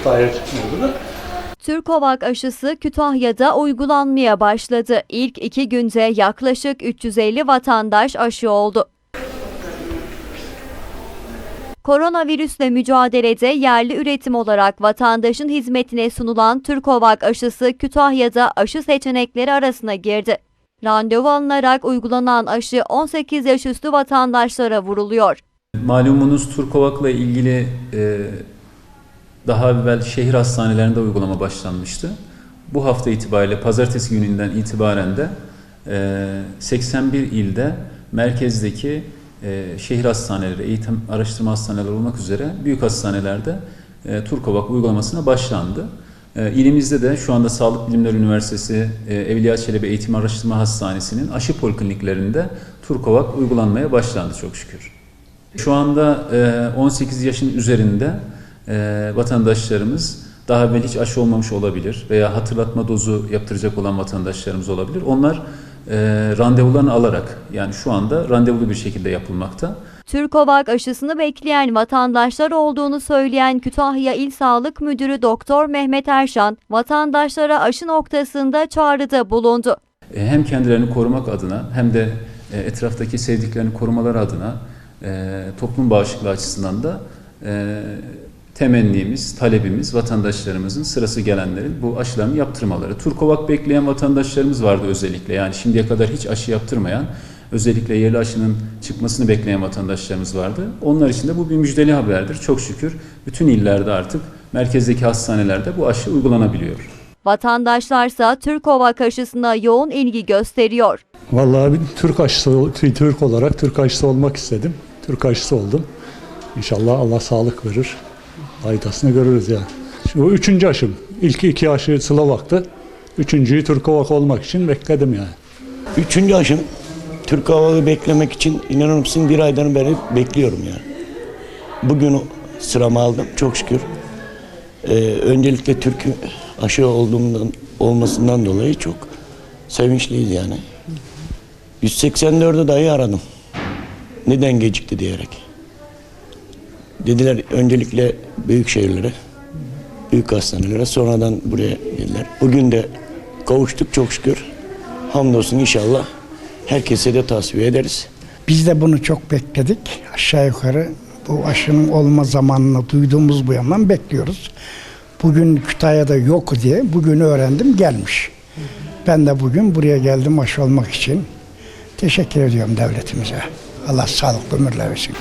Kütahya çıkmıyordu. Türkovak aşısı Kütahya'da uygulanmaya başladı. İlk iki günde yaklaşık 350 vatandaş aşı oldu. Koronavirüsle mücadelede yerli üretim olarak vatandaşın hizmetine sunulan Türkovak aşısı Kütahya'da aşı seçenekleri arasına girdi. Randevu alınarak uygulanan aşı 18 yaş üstü vatandaşlara vuruluyor. Malumunuz Turkovak'la ilgili e, daha evvel şehir hastanelerinde uygulama başlanmıştı. Bu hafta itibariyle pazartesi gününden itibaren de e, 81 ilde merkezdeki e, şehir hastaneleri, eğitim araştırma hastaneleri olmak üzere büyük hastanelerde e, Turkovak uygulamasına başlandı. E, ilimizde de şu anda Sağlık Bilimleri Üniversitesi e, Evliya Çelebi Eğitim Araştırma Hastanesi'nin aşı polikliniklerinde Turkovak uygulanmaya başlandı çok şükür. Şu anda e, 18 yaşın üzerinde e, vatandaşlarımız daha evvel hiç aşı olmamış olabilir veya hatırlatma dozu yaptıracak olan vatandaşlarımız olabilir. Onlar e, randevularını alarak yani şu anda randevulu bir şekilde yapılmakta. Türkovak aşısını bekleyen vatandaşlar olduğunu söyleyen Kütahya İl Sağlık Müdürü Doktor Mehmet Erşan, vatandaşlara aşı noktasında çağrıda bulundu. E, hem kendilerini korumak adına hem de e, etraftaki sevdiklerini korumaları adına e, toplum bağışıklığı açısından da temennimiz, talebimiz vatandaşlarımızın sırası gelenlerin bu aşılarını yaptırmaları. Turkovak bekleyen vatandaşlarımız vardı özellikle. Yani şimdiye kadar hiç aşı yaptırmayan, özellikle yerli aşının çıkmasını bekleyen vatandaşlarımız vardı. Onlar için de bu bir müjdeli haberdir. Çok şükür bütün illerde artık merkezdeki hastanelerde bu aşı uygulanabiliyor. Vatandaşlarsa Türkovak aşısına yoğun ilgi gösteriyor. Vallahi bir Türk aşısı, Türk olarak Türk aşısı olmak istedim. Türk aşısı oldum. İnşallah Allah sağlık verir. Faydasını görürüz yani. Bu üçüncü aşım. İlk iki aşı Slovak'tı. Üçüncüyü Türkovak olmak için bekledim yani. Üçüncü aşım Türk Hava beklemek için inanır mısın bir aydan beri bekliyorum yani. Bugün sıramı aldım çok şükür. Ee, öncelikle Türk aşı olduğumdan olmasından dolayı çok sevinçliyiz yani. 184'ü dahi aradım. Neden gecikti diyerek. Dediler öncelikle büyük şehirlere, büyük hastanelere sonradan buraya dediler. Bugün de kavuştuk çok şükür. Hamdolsun inşallah herkese de tasfiye ederiz. Biz de bunu çok bekledik. Aşağı yukarı bu aşının olma zamanını duyduğumuz bu yandan bekliyoruz. Bugün Kütahya'da yok diye bugün öğrendim gelmiş. Ben de bugün buraya geldim aşı olmak için. Teşekkür ediyorum devletimize. Allah sağlıklı ömürler versin.